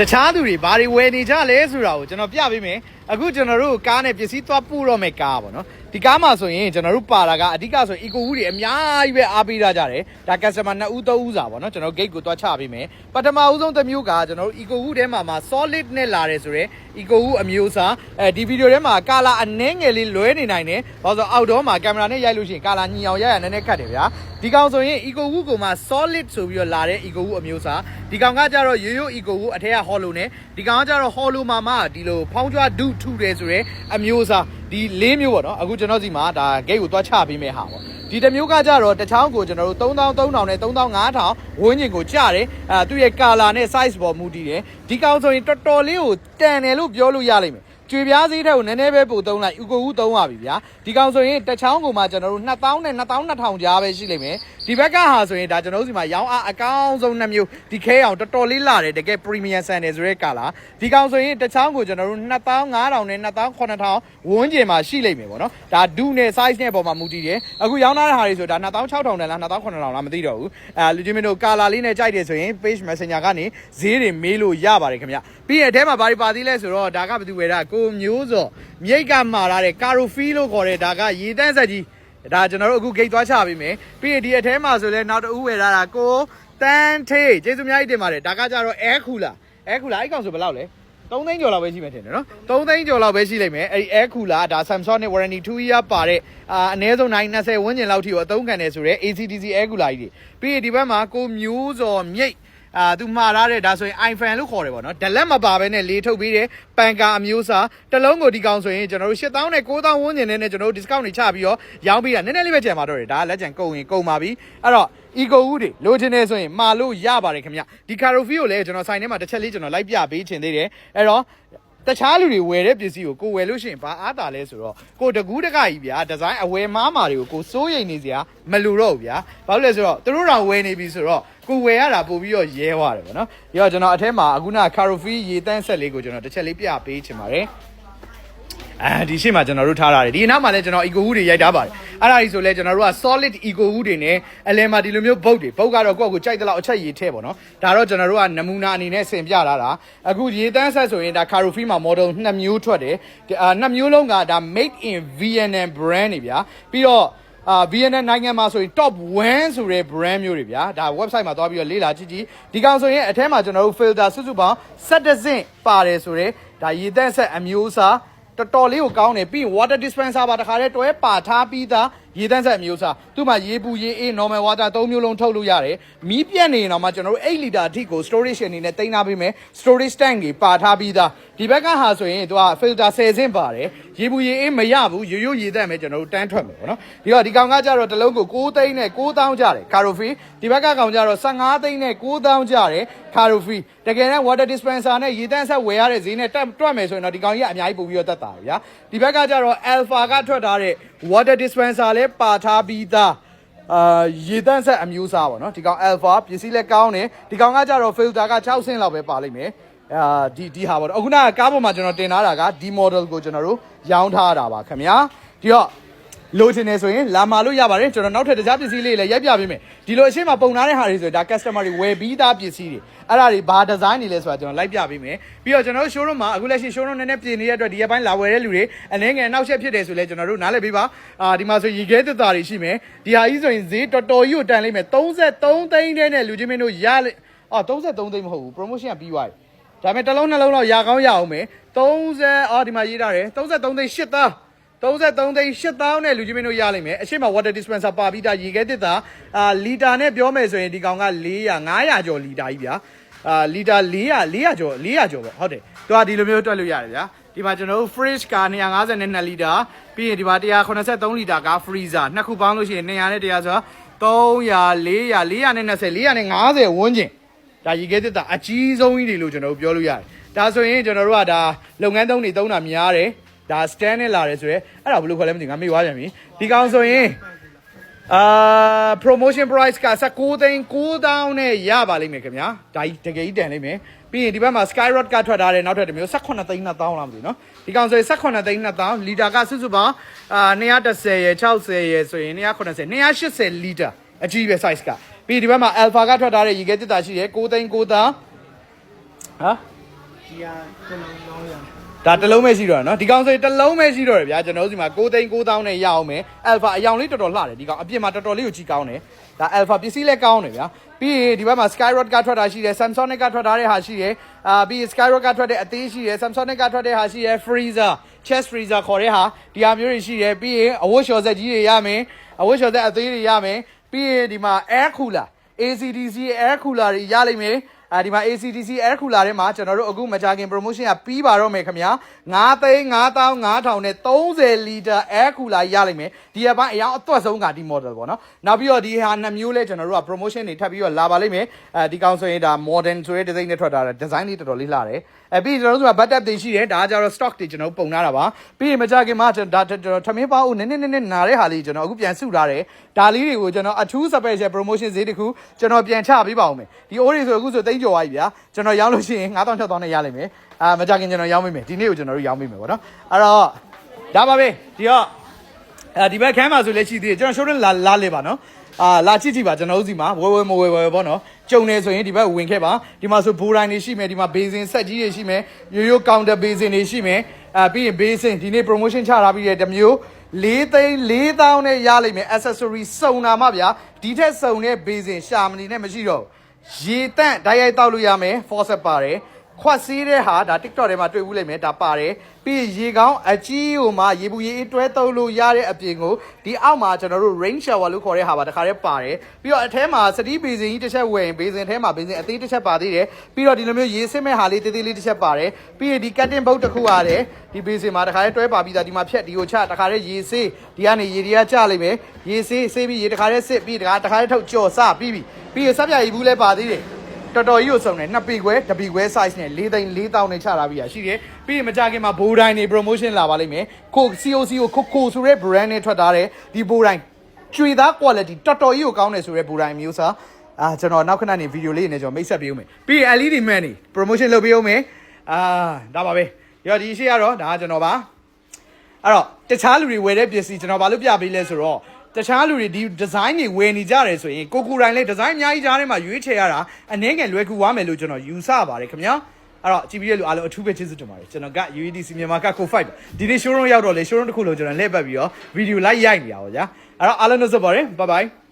တခြားသူတွေဘာတွေဝယ်နေကြလဲဆိုတာကိုကျွန်တော်ပြပေးမယ်အခုကျွန်တော်တို့ကားနဲ့ပစ္စည်းသွားပို့တော့မယ်ကားပါနော် ဒီကားမှာဆိုရင်ကျွန်တော်တို့ပါတာကအဓိကဆိုရင် eco wood တွေအများကြီးပဲအားပေးကြကြတယ်ဒါ customer 2ဦး3ဦးစာပါနော်ကျွန်တော် gate ကိုသွားချပေးမယ်ပထမဦးဆုံးတစ်မျိုးကကျွန်တော်တို့ eco wood ထဲမှာမှာ solid နဲ့လာတယ်ဆိုတော့ eco wood အမျိုးအစားအဲဒီဗီဒီယိုထဲမှာကာလာအနှဲငယ်လေးလွဲနေနိုင်တယ်ဘာလို့ဆိုအောက်တော့မှာကင်မရာနဲ့ရိုက်လို့ရှိရင်ကာလာညီအောင်ရိုက်ရနည်းနည်းခက်တယ်ဗျာဒီကောင်ဆိုရင် eco wood ကိုမှ solid ဆိုပြီးတော့လာတဲ့ eco wood အမျိုးအစားဒီကောင်ကကြတော့ရိုးရိုး eco wood အထက်က hollow နဲ့ဒီကောင်ကကြတော့ hollow မှာမှဒီလိုဖောင်းကြွားဒုထုတယ်ဆိုရဲအမျိုးအစား ဒီ၄မျိုးပေါ့နော်အခုကျွန်တော်စီမှာဒါ gate ကိုသွားချပေးမယ်ဟာပေါ့ဒီတစ်မျိုးကကြတော့တစ်ချောင်းကိုကျွန်တော်တို့3300နဲ့3500ဝန်းကျင်ကိုကြတယ်အဲသူ့ရဲ့ color နဲ့ size ပေါ်မူတည်တယ်ဒီကောင်ဆိုရင်တော်တော်လေးကိုတန်တယ်လို့ပြောလို့ရလိမ့်မယ် ကျွေပြားစည်းထက်ကိုနည်းနည်းပဲပို့သုံးလိုက်ဥကိုဦးသုံးပါပြီဗျာဒီကောင်ဆိုရင်တစ်ချောင်းကိုမှကျွန်တော်တို့2000နဲ့2200ကြားပဲရှိလိမ့်မယ်ဒီဘက်ကဟာဆိုရင်ဒါကျွန်တော်တို့စီမှာရောင်းအားအကောင်းဆုံးနှစ်မျိုးဒီခဲအောင်တော်တော်လေးလာတယ်တကယ် premium ဆန်တယ်ဆိုရဲကာလာဒီကောင်ဆိုရင်တစ်ချောင်းကိုကျွန်တော်တို့2500နဲ့2800ဝန်းကျင်မှာရှိလိမ့်မယ်ပေါ့နော်ဒါဒုနဲ့ size နဲ့ပေါ်မှာမူတည်တယ်အခုရောင်းထားတဲ့ဟာတွေဆိုဒါ2600နဲ့လား2800လားမသိတော့ဘူးအဲလူချင်းမင်းတို့ကာလာလေးနဲ့ကြိုက်တယ်ဆိုရင် page messenger ကနေဈေးတွေမေးလို့ရပါတယ်ခင်ဗျပြီးရင်အထဲမှာဘာတွေပါသေးလဲဆိုတော့ဒါကဘယ်သူဝယ်တာကိုမျိုးစောမြိတ်ကမှာလာတဲ့ caro fee လို့ခေါ်တဲ့ဒါကရေတန်းဆက်ကြီးဒါကျွန်တော်တို့အခုဂိတ်သွားချပေးမယ်ပြီးရင်ဒီအထဲမှာဆိုလဲနောက်တစ်ဦးဝယ်လာတာကိုတန်းထေးကျေးဇူးအများကြီးတင်ပါတယ်ဒါကကြတော့အဲခူလာအဲခူလာအဲ့ကောင်ဆိုဘယ်လောက်လဲ3သိန်းကျော်လောက်ပဲရှိမယ်ထင်တယ်နော်3သိန်းကျော်လောက်ပဲရှိလိမ့်မယ်အဲ့ဒီအဲခူလာဒါ Samsung နဲ့ warranty 2 year ပါတဲ့အာအနည်းဆုံး920ဝန်းကျင်လောက်ထိကိုအသုံးခံတယ်ဆိုတော့ ACDC အဲခူလာကြီးတွေပြီးရင်ဒီဘက်မှာကိုမျိုးစော်မြိတ် အာသူမှားထားတဲ့ဒါဆိုရင် iPhone လို့ခေါ်တယ်ပေါ့နော်ဒလက်မပါဘဲနဲ့လေးထုတ်ပြီးတယ်ပန်ကာအမျိုးအစားတစ်လုံးကိုဒီကောင်ဆိုရင်ကျွန်တော်တို့8000နဲ့9000ဝန်းကျင်နဲ့နဲ့ကျွန်တော်တို့ discount တွေချပြီးတော့ရောင်းပေးတာနည်းနည်းလေးပဲကျန်ပါတော့တယ်ဒါကလက်ကျန်ကုန်ရင်ကုန်ပါပြီအဲ့တော့ eco wood တွေလိုချင်နေဆိုရင်မှာလို့ရပါတယ်ခင်ဗျဒီ carofi ကိုလည်းကျွန်တော်ဆိုင်ထဲမှာတစ်ချက်လေးကျွန်တော်လိုက်ပြပေးချင်သေးတယ်အဲ့တော့ တခြားလူတွေဝယ်တဲ့ပစ္စည်းကိုကိုဝယ်လို့ရှိရင်ဘာအားတာလဲဆိုတော့ကိုတကူးတကကြီးဗျာဒီဇိုင်းအဝယ်မားမာတွေကိုကိုစိုးရိမ်နေစရာမလိုတော့ဘူးဗျာဘာလို့လဲဆိုတော့သူတို့တောင်ဝယ်နေပြီဆိုတော့ကိုဝယ်ရတာပို့ပြီးတော့ရဲသွားတယ်ဗောနော်ဒီတော့ကျွန်တော်အထက်မှာအခုန carofi ရေတန်းဆက်လေးကိုကျွန်တော်တစ်ချက်လေးပြပေးချင်ပါတယ် အဲဒီရှေ့မှာကျွန်တော်တို့ထားထားတယ်ဒီအနောက်မှာလည်းကျွန်တော် eco wood တွေရိုက်ထားပါတယ်အဲ့ဒါကြီးဆိုလဲကျွန်တော်တို့က solid eco wood တွေနဲ့အလဲမှာဒီလိုမျိုးဘုတ်တွေဘုတ်ကတော့ကိုယ့်ကိုကြိုက်တဲ့လောက်အချက်ရည်ထဲပေါ့နော်ဒါတော့ကျွန်တော်တို့ကနမူနာအနေနဲ့ဆင်ပြထားတာအခုရေတန်းဆက်ဆိုရင်ဒါ Carofi မှာ model နှစ်မျိုးထွက်တယ်ဒီအာနှစ်မျိုးလုံးကဒါ made in Vietnam brand တွေဗျာပြီးတော့အာ VNN နိုင်ငံမှာဆိုရင် top 1ဆိုတဲ့ brand မျိုးတွေဗျာဒါ website မှာသွားပြီးတော့လေ့လာကြည့်ကြည့်ဒီကောင်ဆိုရင်အထဲမှာကျွန်တော်တို့ filter စုစုပေါင်း17စင့်ပါတယ်ဆိုတော့ဒါရေတန်းဆက်အမျိုးအစား တော်တော်လေးကိုကောင်းတယ်ပြီးရင် water dispenser ပါတခါတည်းတွဲပါထားပြီးသား ရေတန်းဆက်အမျိုးအစားသူ့မှာရေပူရေအေး normal water ၃မျိုးလုံးထုတ်လို့ရတယ်မီးပြတ်နေရင်တော့မှကျွန်တော်တို့8လီတာအထိကို storage အနေနဲ့တင်ထားပေးမယ် storage tank တွေပါထားပြီးသားဒီဘက်ကဟာဆိုရင်သူက filter 10ဆင့်ပါတယ်ရေပူရေအေးမရဘူးရိုးရိုးရေတန့်ပဲကျွန်တော်တို့တန်းထွက်မယ်ပေါ့နော်ဒီတော့ဒီကောင်ကကြတော့တစ်လုံးကို6သိန်းနဲ့9000ကျတယ် carofi ဒီဘက်ကကောင်ကြတော့15သိန်းနဲ့9000ကျတယ် carofi တကယ်တမ်း water dispenser နဲ့ရေတန့်ဆက်ဝယ်ရတဲ့ဈေးနဲ့တက်တွက်မယ်ဆိုရင်တော့ဒီကောင်ကြီးကအများကြီးပို့ပြီးတော့တက်တာဗျာဒီဘက်ကကြတော့ alpha ကထွက်ထားတဲ့ water dispenser လည်းပါထားပြီးသားအာရေတန့်ဆက်အမျိုးအစားပေါ့နော်ဒီကောင် alpha ပစ္စည်းလည်းကောင်းတယ်ဒီကောင်ကကြတော့ filter က6ဆင့်လောက်ပဲပါလိမ့်မယ်အာဒီဒီဟာပေါ့နော်အခုနကကားပေါ်မှာကျွန်တော်တင်ထားတာကဒီ model ကိုကျွန်တော်တို့ရောင်းထားတာပါခင်ဗျာဒီတော့ လိုချင်နေဆိုရင်လာမာလို့ရပါတယ်ကျွန်တော်နောက်ထပ်တခြားပစ္စည်းလေးလည်းရိုက်ပြပေးမယ်ဒီလိုအရှိမပုံထားတဲ့ဟာတွေဆိုရင်ဒါ customer တွေဝယ်ပြီးသားပစ္စည်းတွေအဲ့ဒါတွေဘာ design တွေလဲဆိုတာကျွန်တော်လိုက်ပြပေးမယ်ပြီးတော့ကျွန်တော်တို့ showroom မှာအခုလက်ရှိ showroom နည်းနည်းပြင်နေတဲ့အတွက်ဒီရက်ပိုင်းလာဝယ်တဲ့လူတွေအနေငယ်နောက်ဆက်ဖြစ်တယ်ဆိုလဲကျွန်တော်တို့နားလည်ပေးပါအာဒီမှာဆိုရေခဲသက်တာတွေရှိမယ်ဒီဟာကြီးဆိုရင်ဈေးတော်တော်ကြီးကိုတန်လိမ့်မယ်33သိန်းတဲ့နဲ့လူချင်းမင်းတို့ရလိအော်33သိန်းမဟုတ်ဘူး promotion ကပြီးသွားပြီဒါပေမဲ့တစ်လုံးနှလုံးတော့ရကောင်းရအောင်မယ်30အော်ဒီမှာရေးထားတယ်33သိန်း8သား 33သိန်း8000နဲ့လူကြီးမင်းတို့ရလိမ့်မယ်အရှိမ water dispenser ပါပြီးသားရေခဲတစ်သားအာလီတာနဲ့ပြောမယ်ဆိုရင်ဒီကောင်က400 500ကျော်လီတာကြီးဗျာအာလီတာ400 400ကျော်400ကျော်ပေါ့ဟုတ်တယ်သူကဒီလိုမျိုးတွက်လို့ရတယ်ဗျာဒီမှာကျွန်တော်တို့ fridge က252လီတာပြီးရင်ဒီမှာ183လီတာက freezer နှစ်ခုပေါင်းလို့ရှိရင်200နဲ့100ဆိုတော့300 400 420 450ဝန်းကျင်ဒါရေခဲတစ်သားအကြီးဆုံးကြီးတွေလို့ကျွန်တော်တို့ပြောလို့ရတယ်ဒါဆိုရင်ကျွန်တော်တို့ကဒါလုပ်ငန်းသုံးတွေသုံးတာများတယ် ဒါ stand နဲ့လာတယ်ဆိုရဲအဲ့ဒါဘယ်လိုခေါ်လဲမသိဘူးငါမေ့သွားပြန်ပြီဒီကောင်ဆိုရင်အာ promotion price က19သိန်း9000နဲ့ရပါလိမ့်မယ်ခင်ဗျာဒါကြီးတကယ်ကြီးတန်လိမ့်မယ်ပြီးရင်ဒီဘက်မှာ skyrod ကထွက်ထားတယ်နောက်ထပ်တစ်မျိုး18သိန်း2000လားမသိဘူးနော်ဒီကောင်ဆိုရင်18သိန်း2000လီတာကစုစုပေါင်းအာ210ရယ်60ရယ်ဆိုရင်280 280လီတာအကြီးပဲ size ကပြီးဒီဘက်မှာ alpha ကထွက်ထားတဲ့ရေခဲတစ်တာရှိတယ်9သိန်း9000ဟာ ဒီကကျွန်တော်နောင်းရဒါတစ်လုံးပဲရှိတော့တယ်နော်ဒီကောင်ဆိုရင်တစ်လုံးပဲရှိတော့တယ်ဗျာကျွန်တော်တို့ဒီမှာ6သိန်း9000နဲ့ရအောင်မယ် alpha အယောင်လေးတော်တော်လှတယ်ဒီကောင်အပြင်မှာတော်တော်လေးကိုကြည့်ကောင်းတယ်ဒါ alpha ပစ္စည်းလည်းကောင်းတယ်ဗျာပြီးရင်ဒီဘက်မှာ skyrod ကထွက်တာရှိတယ် samsonic ကထွက်ထားတဲ့ဟာရှိတယ်အာပြီးရင် skyrod ကထွက်တဲ့အသေးရှိတယ် samsonic ကထွက်တဲ့ဟာရှိတယ် freezer chest freezer ခေါ်တဲ့ဟာဒီဟာမျိုးတွေရှိတယ်ပြီးရင်အဝတ်လျှော်ဆက်ကြီးတွေရမယ်အဝတ်လျှော်ဆက်အသေးတွေရမယ်ပြီးရင်ဒီမှာ air cooler ACDC air cooler တွေရလိမ့်မယ် အဲဒီမှာ ACDC air cooler ထဲမှာကျွန်တော်တို့အခုမကြခင် promotion ကပြီးပါတော့မယ်ခင်ဗျာ9သိန်း9500နဲ့30လီတာ air cooler ရလိမ့်မယ်ဒီအပိုင်းအရောင်အသွက်ဆုံးကဒီ model ပေါ့နော်နောက်ပြီးတော့ဒီဟာနှစ်မျိုးလဲကျွန်တော်တို့က promotion တွေထပ်ပြီးတော့လာပါလိမ့်မယ်အဲဒီကောင်ဆိုရင်ဒါ modern ဆိုတဲ့ design နဲ့ထွက်တာ design လေးတော်တော်လေးလှတယ်အဲပြီးကျွန်တော်တို့က button တွေရှိတယ်ဒါကကြတော့ stock တွေကျွန်တော်တို့ပုံထားတာပါပြီးရင်မကြခင်မှာကျွန်တော်ဒါကျွန်တော်ထမင်းပေါင်းဦးနည်းနည်းနည်းနည်းနားတဲ့ဟာလေးကျွန်တော်အခုပြန်စုထားတယ်ဒါလေးတွေကိုကျွန်တော်အထူး special promotion ဈေးတစ်ခုကျွန်တော်ပြန်ချပေးပါဦးမယ်ဒီ order ဆိုအခုဆိုသိန်းကျော်သွားပြီဗျာကျွန်တော်ရောင်းလို့ရှိရင်9000 6000နဲ့ရလိမ့်မယ်အာမကြခင်ကျွန်တော်ရောင်းပေးမယ်ဒီနေ့ကိုကျွန်တော်တို့ရောင်းပေးမယ်ပေါ့နော်အဲ့တော့ဒါပါပဲဒီတော့အဲဒီဘက်ခန်းမှာဆိုလည်းရှိသေးတယ်ကျွန်တော် showroom လာလာလေပါနော်အာလာကြည့်ကြည့်ပါကျွန်တော်တို့စီမှာဝဲဝဲမဝဲဝဲပေါ့နော်ကြုံနေဆိုရင်ဒီဘက်ဝင်ခဲ့ပါဒီမှာဆိုဘူတိုင်းတွေရှိမယ်ဒီမှာဘေးစင်ဆက်ကြီးတွေရှိမယ်ရိုးရိုးကောင်တာဘေးစင်တွေရှိမယ်အာပြီးရင်ဘေးစင်ဒီနေ့ promotion ချထားပြီးတဲ့တစ်မျိုး၄သိန်း၄တောင်းနဲ့ရလိမ့်မယ် accessory စုံတာမှဗျာဒီထက်စုံတဲ့ဘေးစင်ရှာမနေနဲ့မရှိတော့ဘူး ရေတန့်ဓာတ်ရိုက်တောက်လို့ရမယ် faucet ပါတယ် ခွက်စီးတဲ့ဟာဒါ TikTok ထဲမှာတွေ့ဘူးလိမ့်မယ်ဒါပါတယ်ပြီးရင်ရေကောင်းအကြီးဟိုမှာရေဘူးရေအေးတွဲတုပ်လို့ရတဲ့အပြင်ကိုဒီအောက်မှာကျွန်တော်တို့ rain shower လို့ခေါ်တဲ့ဟာပါတခါတည်းပါတယ်ပြီးတော့အထဲမှာစတီးဘေစင်ကြီးတစ်ချက်ဝယ်ရင်ဘေစင်ထဲမှာဘေစင်အသေးတစ်ချက်ပါသေးတယ်ပြီးတော့ဒီလိုမျိုးရေစစ်မဲ့ဟာလေးတေးသေးလေးတစ်ချက်ပါတယ်ပြီးရင်ဒီ cutting boat တစ်ခုရတယ်ဒီဘေစင်မှာတခါတည်းတွဲပါပြီးသားဒီမှာဖြတ်ဒီကိုချတခါတည်းရေစေးဒီကနေရေတွေကကျလိုက်မယ်ရေစေးစေးပြီးရေတခါတည်းစစ်ပြီးတခါတခါတည်းထုတ်ကြော်စပြီးပြီပြီးရင်စပ်ပြရေဘူးလည်းပါသေးတယ် တော်တော်ကြီးကိုစုံတယ်နှစ်ပေခွဲတစ်ပေခွဲ size နဲ့၄သိန်း၄တောင်းနဲ့ချထားပြီးရရှိတယ်ပြီးရင်မကြခင်မှာဘိုးတိုင်းနေ promotion လာပါလိမ့်မယ်ကို COC ကိုကိုကိုဆိုတဲ့ brand နဲ့ထွက်ထားတယ်ဒီဘိုးတိုင်းကျွေသား quality တော်တော်ကြီးကိုကောင်းတယ်ဆိုတဲ့ဘိုးတိုင်းမျိုးစားအာကျွန်တော်နောက်ခဏနေဗီဒီယိုလေးနဲ့ကျွန်တော်မိတ်ဆက်ပေးဦးမယ်ပြီးရင် LED man နေ promotion လုပ်ပေးဦးမယ်အာဒါပါပဲရောဒီရှိရတော့ဒါကကျွန်တော်ပါအဲ့တော့တခြားလူတွေဝယ်တဲ့ပစ္စည်းကျွန်တော်ဘာလို့ပြပေးလဲဆိုတော့ တခြားလူတွေဒီဒီဇိုင်းတွေဝယ်နေကြတယ်ဆိုရင်ကိုကိုတိုင်းလေးဒီဇိုင်းအများကြီးကြားထဲမှာရွေးချယ်ရတာအနည်းငယ်လွယ်ကူသွားမယ်လို့ကျွန်တော်ယူဆပါတယ်ခင်ဗျာအဲ့တော့ကြည့်ပြီးတဲ့လူအားလုံးအထူးပဲကျေးဇူးတင်ပါတယ်ကျွန်တော်က UEDC မြန်မာကကို5ဒီနေ့ showroom ရောက်တော့လေ showroom တစ်ခုလုံးကျွန်တော်လှည့်ပတ်ပြီးတော့ video live ရိုက်နေတာပါဗျာအဲ့တော့အားလုံးတို့ဆိုပါတယ် bye bye